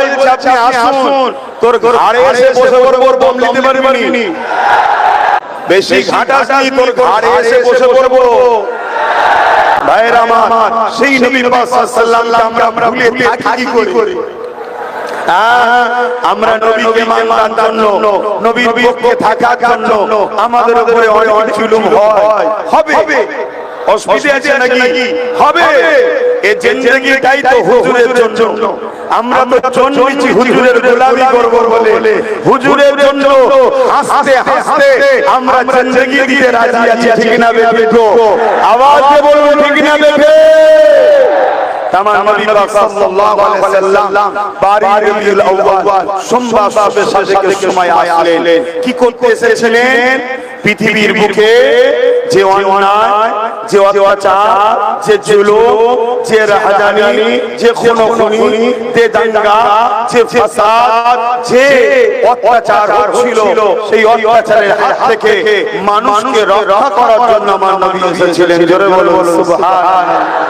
বলে দিচ্ছে আপনি আসুন। তোর ঘাড়ে এসে বসে পড়ব দম নিতে পারবি নি। বেশি ঘাটাস নি তোর ঘাড়ে এসে বসে পড়ব ভাইয়ের আমার সেই নবী পাক সাল্লাল্লাহু আমরা আমরা ভুলে থাকি কি করি। আমরা নবীকে মানবার জন্য নবীর পক্ষে থাকার জন্য আমাদের উপরে অনেক জুলুম হয়। হবে। অসুবিধা আছে নাকি? হবে। এই জিন্দেগিটাই তো হুজুরের জন্য। আমরা তো জন্মেছি হুজুরের গোলামি করব বলে। হুজুরের জন্য হাসতে হাসতে আমরা জিন্দেগি দিতে রাজি আছি ঠিক না বেবে আওয়াজ দিয়ে বলুন ঠিক না বেবে তামান নবী পাক সাল্লাল্লাহু আলাইহি ওয়াসাল্লাম বারি রবিউল আউয়াল সোমবার সবে সাদেকের সময় আসলেন। কি করতে এসেছিলেন? পৃথিবীর বুকে যে অন্যায়, যে অত্যাচার, যে জুলো যে রাহাজানি, যে খুনোখুনি, যে দাঙ্গা, যে ফাসাদ, যে অত্যাচার হচ্ছিল, সেই অত্যাচারের হাত থেকে মানুষকে রক্ষা করার জন্য আমার নবী এসেছিলেন। জোরে বলুন, সুবহানাল্লাহ।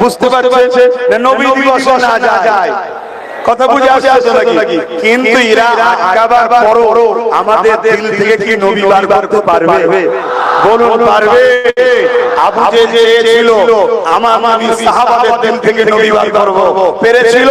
বুঝতে পারছে না নবী দিবস না যায়। কথা বুঝে আসে আসে নাকি? কিন্তু ইরা আটকাবার পর আমাদের দিল থেকে কি নবী বার করতে পারবে। বলুন পারবে? আবু যে চেয়েছিল আমার আমি সাহাবাদের দিল থেকে নবী বার করব। পেরেছিল?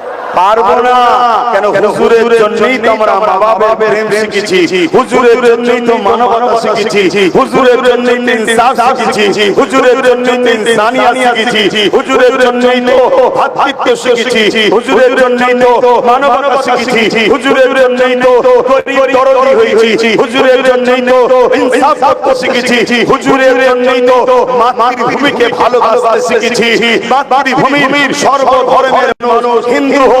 পারব না কেন হুজুরের জন্যই তো আমরা মা বাবার প্রেম শিখেছি হুজুরের জন্যই তো মানবতা শিখেছি হুজুরের জন্যই তো ইনসাফ শিখেছি হুজুরের জন্যই তো ইনসানিয়াত শিখেছি হুজুরের জন্যই তো ভাতৃত্ব শিখেছি হুজুরের জন্যই তো মানবতা শিখেছি হুজুরের জন্যই তো গরিব দরদি হয়েছি হুজুরের জন্যই তো ইনসাফ করতে শিখেছি হুজুরের জন্যই তো মাতৃভূমিকে ভালোবাসতে শিখেছি মাতৃভূমির সর্বধর্মের মানুষ হিন্দু হোক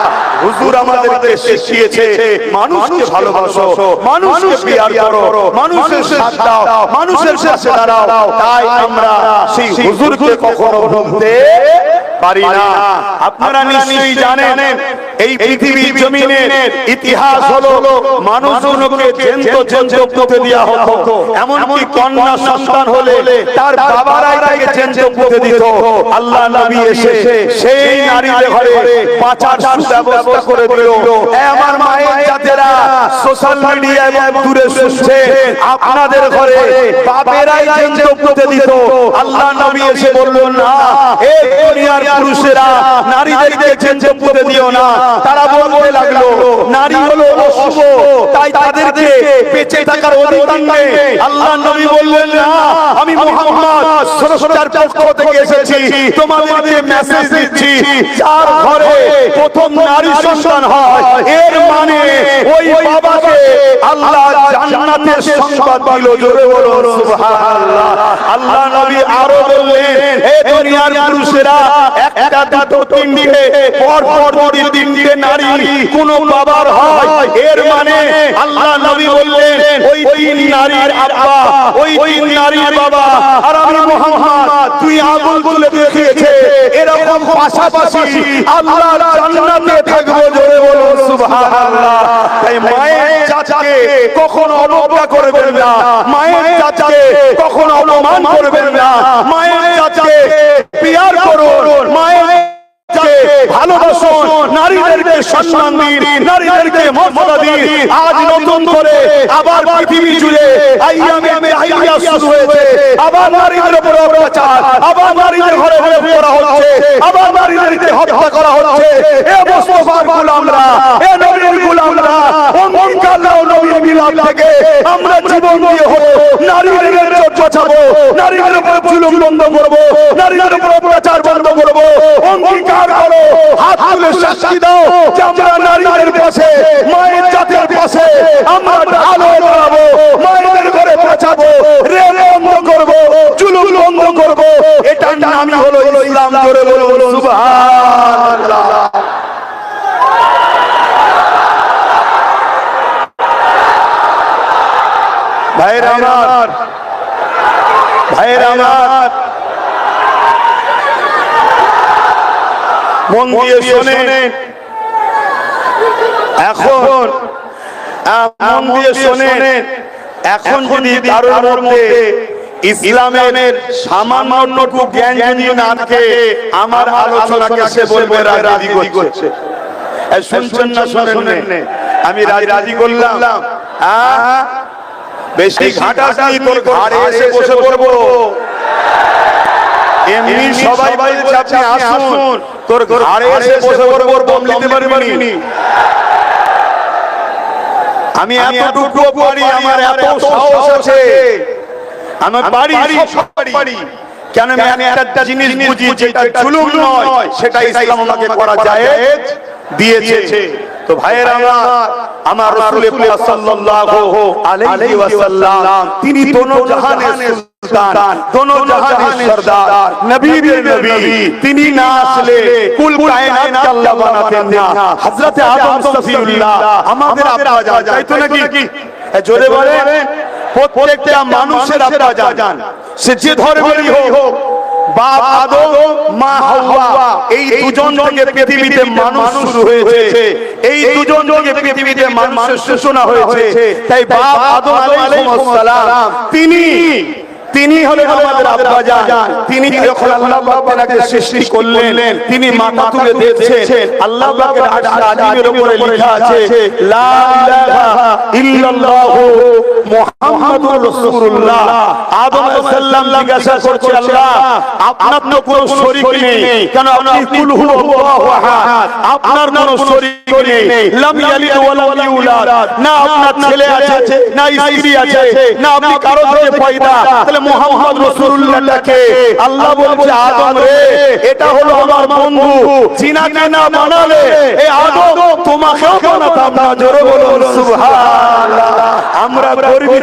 হুজুর আমাদেরকে শিখিয়েছে মানুষকে ভালোবাসো মানুষকে পিয়ার করো মানুষের সাথ দাও মানুষের সাথে দাঁড়াও তাই আমরা সেই হুজুরকে কখনো ভুলতে পারি না। আপনারা নিশ্চয়ই জানেন এই পৃথিবীর জমিনের ইতিহাস হলো মানুষগুলোকে জেন্ত জেন্ত পুঁতে দেওয়া হতো। এমনকি কন্যা সন্তান হলে তার বাবারাই তাকে জেন্ত পুঁতে দিত। আল্লাহ নবী এসে সেই নারীদের ঘরে বাঁচার সুব্যবস্থা করে দিল। আমার মায়ের জাতেরা সোশ্যাল মিডিয়া এবং দূরে শুনছে আপনাদের ঘরে বাপেরাই জেন্ত পুঁতে দিত। আল্লাহ নবী এসে বললেন, না, এ দুনিয়ার পুরুষেরা নারীদেরকে জেন্ত পুঁতে দিও না। তারা বলতে লাগল নারী হলো অশুভ তাই তাদেরকে বেঁচে থাকার অধিকার নেই। আল্লাহ নবী বললেন না আমি মোহাম্মদ সরসরার পক্ষ থেকে এসেছি। তোমাদেরকে মেসেজ দিচ্ছি। যার ঘরে প্রথম নারী সন্তান হয় এর মানে ওই বাবাকে আল্লাহ জান্নাতের সংবাদ দিল জোরে বলুন সুবহানাল্লাহ। আল্লাহ নবী আরও বললেন হে দুনিয়ার পুরুষেরা একটা দুটো তিনটে পর পর পর তিনটে নারী কোন বাবার হয় এর মানে আল্লাহ নবী বললেন ওই তিন নারীর আব্বা ওই তিন নারীর বাবা আর আমি মোহাম্মদ তুই আগুন বলে দেখিয়েছে এরকম পাশাপাশি আল্লাহ জান্নাতে থাকব জোরে বলুন সুবহানাল্লাহ। তাই মায়ের চাচাকে কখনো অবজ্ঞা করবেন না। মায়ের চাচাকে কখনো অপমান করবেন না। মায়ের চাচাকে পিয়ার করুন। মায়ের ইজ্জতকে ভালোবাসুন। নারীদেরকে সম্মান দিন। নারীদেরকে মর্যাদা দিন। আজ নতুন করে আবার পৃথিবী জুড়ে আইয়ামে শুরু হয়েছে। আবার নারীদের উপর অত্যাচার, আবার নারীদের ঘরে ঘরে করা হচ্ছে, আবার নারীদেরকে হত্যা করা হচ্ছে। এ মুস্তফার গোলামরা, এ নবীর গোলামরা অঙ্গীকার নবীর মিলাদ থেকে। আমরা জীবন দিয়ে হব নারীদের বাঁচাবো, নারীদের উপর জুলুম বন্ধ করব, নারীদের উপর অত্যাচার বন্ধ করব। অঙ্গীকার করো, হাত তুলে সাক্ষী দাও, যে আমরা নারীদের পাশে, মায়ের জাতের পাশে আমরা আলো বাড়াবো মায়েদের ঘরে বাঁচাবো রেল বন্ধ করব জুলুম বন্ধ করব। এটার নামই হলো ইসলাম জোরে বলো সুবহানাল্লাহ ভাইয়ের আমার ভাইয়ের আমার। মন দিয়ে শোনেন। এখন মন দিয়ে শোনেন। এখন যদি কারোর মধ্যে ইসলামের সামান্যটুকু জ্ঞান যদি না থাকে আমার আলোচনাকে সে বলবে রাজি করছে। শুনছেন না শোনেন আমি রাজি রাজি করলাম। বেশি ঘাটাঘাটি তোর ঘাড়ে এসে বসে পড়ব। এমনি সবাই বলছে আপনি আসুন। তোর ঘাড়ে এসে বসে পড়ব দম নিতে পারবি আমি এতটুকু পারি আমার এত সাহস আছে। আমার বাড়ি পারি কেন আমি একটা জিনিস বুঝি যেটা জুলুম নয় সেটা ইসলাম আমাকে করা যায় দিয়েছে। তো ভাইয়ের আমার আমার রাসূল সাল্লাল্লাহু আলাইহি ওয়াসাল্লাম তিনি দোনো জাহানের সুলতান দোনো জাহানের সরদার নবীদের নবী তিনি না আসলে কুল কায়নাত আল্লাহ বানাতেন না। হযরতে আদম সফিউল্লাহ আমাদের আব্বা জান তাই তো নাকি? জোরে বলেন। প্রত্যেকটা মানুষের আপনারা জান। সে যে ধর্মেরই হোক বাপ আদম মা হাওয়া এই দুজন থেকে পৃথিবীতে মানুষ শুরু হয়েছে। এই দুজন থেকে পৃথিবীতে মানুষের সূচনা হয়েছে। তাই বাপ আদম আলাইহিস সালাম তিনি তিনি হলেন আমাদের আব্বা জান তিনি যখন আল্লাহ পাক তাকে সৃষ্টি করলেন, তিনি মাথা তুলে দিয়েছেন আল্লাহ পাকের আরশ আজিমের উপরে লেখা আছে, লা ইলাহা ইল্লাল্লাহু মুহাম্মাদুর রাসূলুল্লাহ। আদম আলাইহিস সালাম জিজ্ঞাসা করছে, আল্লাহ, আপনার তো কোনো শরীক নেই। কেন আপনি কুল হুয়াল্লাহু আহাদ? আপনার কোনো শরীক নেই। লাম ইয়ালিদ ওয়া ইউলাদ। না, আপনার ছেলে আছে, না স্ত্রী আছে, না আপনি কারও থেকে পয়দা। তাহলে মুহাম্মদ রাসূলুল্লাহকে। আল্লাহ বলছে আদম রে এটা হলো আমার বন্ধু। জিনাকে না বানালে এই আদম তোমাকেও বানাতাম না। জোরে সুবহানাল্লাহ। আমরা গরিব